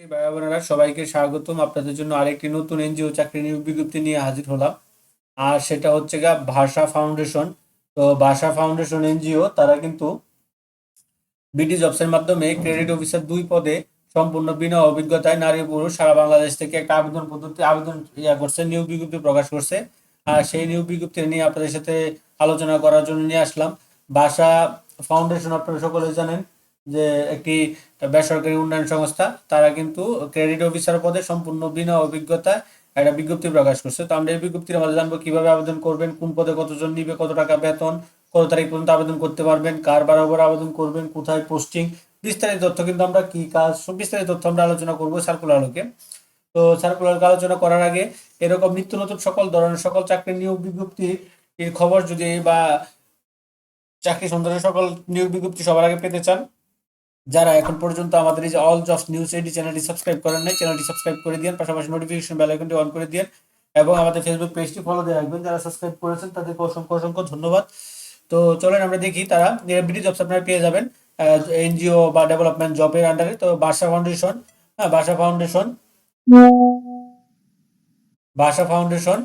ভাই বোনেরা, সবাইকে স্বাগতম। আপনাদের জন্য আরেকটি নতুন এনজিও চাকরি নিয়োগ বিজ্ঞপ্তি নিয়ে হাজির হলাম। আর সেটা হচ্ছে গা ভাষা ফাউন্ডেশন। তো ভাষা ফাউন্ডেশন এনজিও, তারা কিন্তু বিডি জবসের মাধ্যমে ক্রেডিট অফিসার দুই পদে সম্পূর্ণ বিনা অভিজ্ঞতায় নারী পুরুষ সারা বাংলাদেশ থেকে একটা আবেদন পদ্ধতি, আবেদন ইয়া করছে, নিয়োগ বিজ্ঞপ্তি প্রকাশ করছে। আর সেই নিয়োগ বিজ্ঞপ্তি নিয়ে আপনাদের সাথে আলোচনা করার জন্য নিয়ে আসলাম। ভাষা ফাউন্ডেশন আপনারা সকলে জানেন যে একটি বেসরকারি উন্নয়ন সংস্থা, তারা কিন্তু ক্রেডিট অফিসার পদে সম্পূর্ণ বিনা অভিজ্ঞতায় একটা বিজ্ঞপ্তি প্রকাশ করছে। তো আমরা এই বিজ্ঞপ্তির মাঝে জানব কীভাবে আবেদন করবেন, কোন পদে কতজন নিবে, কত টাকা বেতন, কত তারিখ পর্যন্ত আবেদন করতে পারবেন, কার বরাবর আবেদন করবেন, কোথায় পোস্টিং বিস্তারিত তথ্য কিন্তু আমরা কি কাজ বিস্তারিত তথ্য আমরা আলোচনা করব সার্কুলার আলোকে। তো সার্কুলার আলোচনা করার আগে এরকম নিত্য নতুন সকল ধরনের সকল চাকরি নিয়োগ বিজ্ঞপ্তি খবর যদি বা চাকরি সন্ধানের সকল নিয়োগ বিজ্ঞপ্তি সবার আগে পেতে চান যারা এখন পর্যন্ত আমাদের এই যে অল জবস নিউজ এডি চ্যানেলটি সাবস্ক্রাইব করেন নাই চ্যানেলটি সাবস্ক্রাইব করে দিন পাশাপাশি নোটিফিকেশন বেল আইকনটি অন করে দিন এবং আমাদের ফেসবুক পেজটি ফলো দিয়ে রাখবেন। যারা সাবস্ক্রাইব করেছেন, তাদেরকে অসংখ্য অসংখ্য ধন্যবাদ। তো চলেন আমরা দেখি তারা বিডি জবস আপনারা পেয়ে যাবেন এনজিও বা ডেভেলপমেন্ট জবের আন্ডারে তো বাসা ফাউন্ডেশন হ্যাঁ বাসা ফাউন্ডেশন ভাষা ফাউন্ডেশন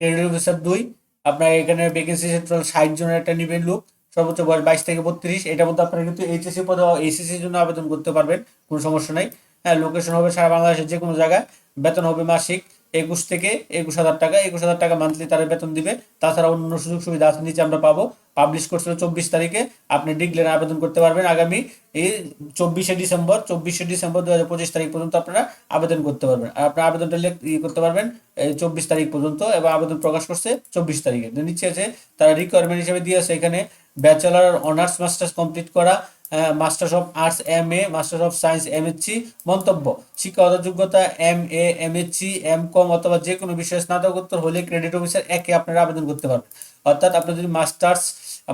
ক্রেডিট অফিসার দুই। আপনার এখানে ভ্যাকেন্সি টোটাল ষাট জনের একটা নিবেন লোক সর্বোচ্চ বয়স বাইশ থেকে বত্রিশ। এটার মধ্যে আপনারা কিন্তু এইচএসসি পদে এইচএসসির জন্য আবেদন করতে পারবেন, কোনো সমস্যা নাই। হ্যাঁ লোকেশন হবে সারা বাংলাদেশের যে কোনো জায়গায়। বেতন হবে মাসিক একুশ থেকে একুশ হাজার টাকা। একুশ হাজার টাকা মান্থলি তারা বেতন দিবে। তাছাড়া অন্য সুযোগ সুবিধা আছে, নিচে আমরা পাবো। পাবলিশ করছিল চব্বিশ তারিখে। আপনি ডিক্লেয়ার আবেদন করতে পারবেন আগামী এই চব্বিশে ডিসেম্বর। চব্বিশে ডিসেম্বর দু হাজার পঁচিশ তারিখ পর্যন্ত আপনারা আবেদন করতে পারবেন। আর আপনার আবেদনটা লেখ ই করতে পারবেন, এই চব্বিশ তারিখ পর্যন্ত। এবং আবেদন প্রকাশ করছে চব্বিশ তারিখে। তো নিচে আছে, তারা রিকোয়ারমেন্ট হিসেবে দিয়ে দিয়েছে এখানে ব্যাচেলার অনার্স মাস্টার্স কমপ্লিট করা masters of arts M A masters of science M Sc মন্তব্য। শিক্ষাগত যোগ্যতা M A M Sc M Com অথবা যে কোনো বিষয়ে স্নাতকোত্তর হলে ক্রেডিট অফিসার একে আপনারা আবেদন করতে পারবেন। অর্থাৎ আপনি যদি মাস্টার্স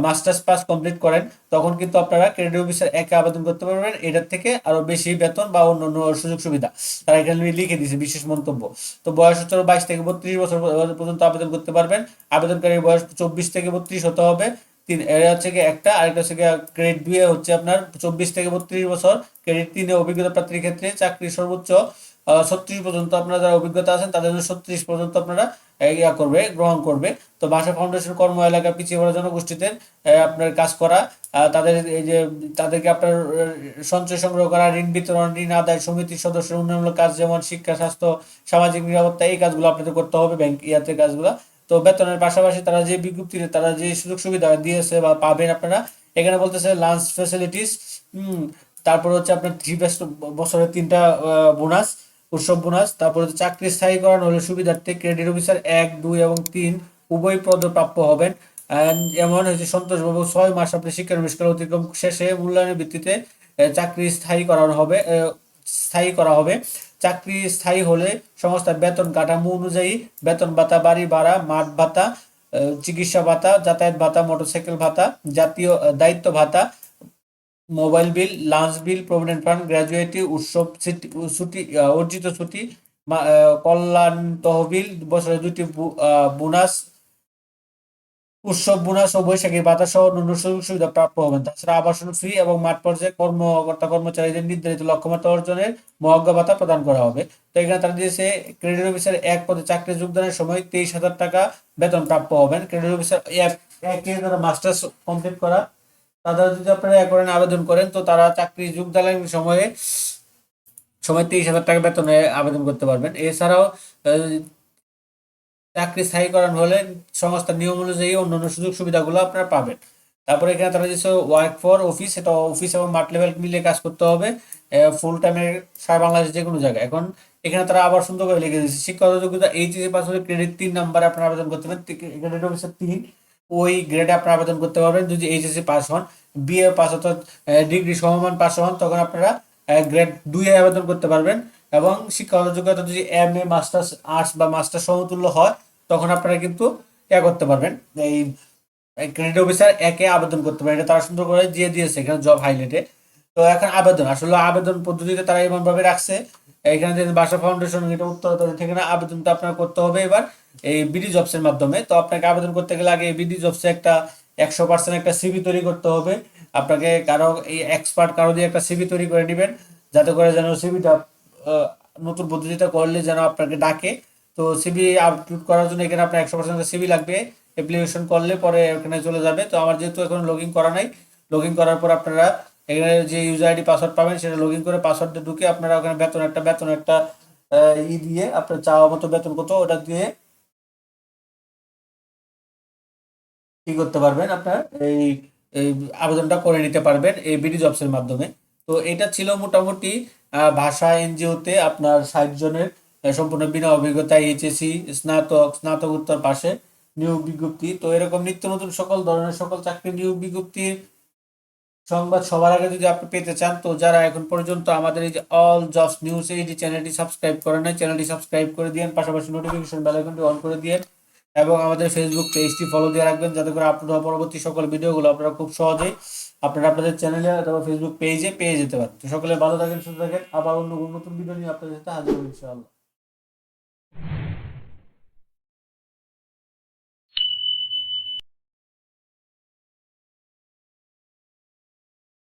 মাস্টার্স পাস কমপ্লিট করেন, তখন কিন্তু আপনারা ক্রেডিট অফিসার একে আবেদন করতে পারবেন। এটার থেকে আরও বেশি বেতন বা অন্য অন্য সুযোগ সুবিধা। তারা এখানে লিখে দিয়েছে, বিশেষ মন্তব্য। তো বয়স হচ্ছে বাইশ থেকে বত্রিশ বছর পর্যন্ত আবেদন করতে পারবেন। আবেদনকারীর বয়স চব্বিশ থেকে বত্রিশ হতে হবে। তিন, এর হচ্ছে গিয়ে একটা, আরেকটা হচ্ছে গ্রেড দুই হচ্ছে আপনার চব্বিশ থেকে বত্রিশ বছর। ক্রেডিট তিনে অভিজ্ঞতা প্রাপ্তির ক্ষেত্রে চাকরির সর্বোচ্চ ছত্রিশ পর্যন্ত আপনারা যারা অভিজ্ঞতা আছেন, তাদের জন্য ছত্রিশ পর্যন্ত আপনারা ইয়া করবে, গ্রহণ করবে। তো ভাষা ফাউন্ডেশন কর্ম এলাকা পিছিয়ে পড়া জনগোষ্ঠীতে আপনার কাজ করা তাদের এই যে, তাদেরকে আপনার সঞ্চয় সংগ্রহ করা, ঋণ বিতরণ, ঋণ আদায়, সমিতির সদস্যের উন্নয়নমূলক কাজ যেমন শিক্ষা, স্বাস্থ্য, সামাজিক নিরাপত্তা, এই কাজগুলো আপনাদের করতে হবে ব্যাংক ইয়াতে কাজগুলো। তো বেতনের পাশাপাশি তারা যে বিজ্ঞপ্তিতে তারা যে সুযোগ সুবিধা দিয়েছে বা পাবেন আপনারা, এখানে বলতেছে লাঞ্চ ফ্যাসিলিটিস তারপর হচ্ছে আপনার থ্রি বেস্ট বছরের তিনটা বোনাস উৎসব বোনাস তারপর হচ্ছে চাকরি স্থায়ীকরণ হলে সুবিধার্থে ক্রেডিট অফিসার এক, দুই এবং তিন উভয় পদ প্রাপ্য হবেন এমন হচ্ছে সন্তোষবাবু, ছয় মাস আপনি শিক্ষা শিক্ষানবিষ্কার অতিক্রম শেষে মূল্যায়নের ভিত্তিতে চাকরি স্থায়ী করানো হবে স্থায়ী করা হবে। চাকরি স্থায়ী হলে সংস্থার বেতন কাঠামো অনুযায়ী বেতন ভাতা, বাড়ি ভাড়া, মাঠ ভাতা চিকিৎসা ভাতা, যাতায়াত ভাতা, মোটরসাইকেল ভাতা, জাতীয় দায়িত্ব ভাতা, mobile bill, lunch bill, provident fund, gratuity, উৎসব ছুটি অর্জিত ছুটি কল্যাণ তহবিল, বছরে দুটি বোনাস উৎসব, বোনাস ও বৈশাখী ভাতা সহ অন্যান্য সুযোগ সুবিধা প্রাপ্য হবেন। তাছাড়া আবাসন ফ্রি এবং মাঠ পর্যায়ে কর্মকর্তা কর্মচারীদের নির্ধারিত লক্ষ্যমাত্রা অর্জনের মহাজ্ঞা ভাতা প্রদান করা হবে। তো এখানে তারা দিয়েছে ক্রেডিট অফিসার এক পদে চাকরি যোগদানের সময় তেইশ হাজার টাকা বেতন প্রাপ্য হবেন। ক্রেডিট অফিসার একে যারা মাস্টার্স কমপ্লিট করা। তারা যদি আপনারা এক আবেদন করেন, তো তারা চাকরি যোগদানের সময়ে, সময় তেইশ হাজার টাকা বেতনে আবেদন করতে পারবেন। এছাড়াও চাকরি স্থায়ীকরণ হলে সংস্থার নিয়ম অনুযায়ী অন্যান্য সুযোগ সুবিধাগুলো আপনারা পাবেন। তারপরে এখানে তারা দিচ্ছে ওয়ার্ক ফর অফিস এটা অফিস এবং মাঠ লেভেল মিলে কাজ করতে হবে ফুল টাইমের সারা বাংলাদেশ যে কোনো জায়গায়। এখন এখানে তারা আবার সুন্দর করে লিখে দিচ্ছে শিক্ষাগত যোগ্যতা এইচএসি পাস হলে ক্রেডিট তিন নাম্বারে আপনারা আবেদন করতে পারেন ক্রেডিট অফিসার তিন, ওই গ্রেডে আপনারা আবেদন করতে পারবেন, যদি এইচএসসি পাস হন বিএ পাস অর্থাৎ ডিগ্রি সমমান পাস হন, তখন আপনারা গ্রেড দুইয়ে আবেদন করতে পারবেন। এবং শিক্ষাগত যোগ্যতা যদি এম এ মাস্টার্স আর্টস বা মাস্টার সমতুল্য হয় তখন আপনারা কিন্তু এ করতে পারবেন। এই ক্রেডিট অফিসার একে আবেদন করতে পারেন। এটা তারা সুন্দর করে দিয়ে দিয়েছে এখানে জব হাইলাইটে তো এখন আবেদন, আসলে আবেদন পদ্ধতিতে তারা এমনভাবে রাখছে। এখানে যে বাসা ফাউন্ডেশন এটা উত্তর সেখানে আবেদনটা আপনার করতে হবে এবার এই বিডি জবসের মাধ্যমে। তো আপনাকে আবেদন করতে গেলে আগে বিডি জবসে একটা একশো পার্সেন্ট একটা সিভি তৈরি করতে হবে। আপনাকে কারও, এই এক্সপার্ট কারও দিয়ে একটা সিভি তৈরি করে নেবেন যাতে করে যেন সিভিটা নতুন পদ্ধতিটা করলে যেন আপনাকে ডাকে। তো সিবি আপলোড করার জন্য এখানে আপনার একশো পার্সেন্ট সিবি লাগবে। অ্যাপ্লিকেশন করলে পরে এখানে চলে যাবে। তো আমার যেহেতু এখন লগ ইন করা নাই লগ ইন করার পর আপনারা এখানে যে ইউজার আইডি পাসওয়ার্ড পাবেন, সেটা লগ করে পাসওয়ার্ডটা ঢুকে আপনারা ওখানে বেতন একটা বেতন একটা ই দিয়ে আপনার চাওয়া মতো বেতন কত, ওটা দিয়ে কি করতে পারবেন আপনার? এই আবেদনটা করে নিতে পারবেন এই বিডি জবসের মাধ্যমে। তো এটা ছিল মোটামুটি ভাষা এনজিওতে আপনার ষাট জনের সম্পূর্ণ বিনা অভিজ্ঞতা এইচএসসি, স্নাতক, স্নাতকোত্তর পাশে নিয়োগ বিজ্ঞপ্তি। তো এরকম নিত্য নতুন সকল ধরনের সকল চাকরি নিয়োগ বিজ্ঞপ্তির সংবাদ সবার আগে যদি আপনি পেতে চান, তো যারা এখন পর্যন্ত আমাদের এই যে অল জবস নিউজ এই যে চ্যানেলটি সাবস্ক্রাইব করে নাই, চ্যানেলটি সাবস্ক্রাইব করে দিয়েন পাশাপাশি নোটিফিকেশন বেল আইকনটি অন করে দিয়েন এবং আমাদের ফেসবুক পেজটি ফলো দিয়ে রাখবেন, যাতে করে হওয়া পরবর্তী সকল ভিডিওগুলো আপনারা খুব সহজেই আপনারা আপনাদের চ্যানেলে অথবা ফেসবুক পেজে পেয়ে যেতে পারেন। তো সকলে ভালো থাকেন, সুস্থ থাকেন, আবার অন্য নতুন ভিডিও নিয়ে আপনাদের সাথে হাজির ইনশাআল্লাহ।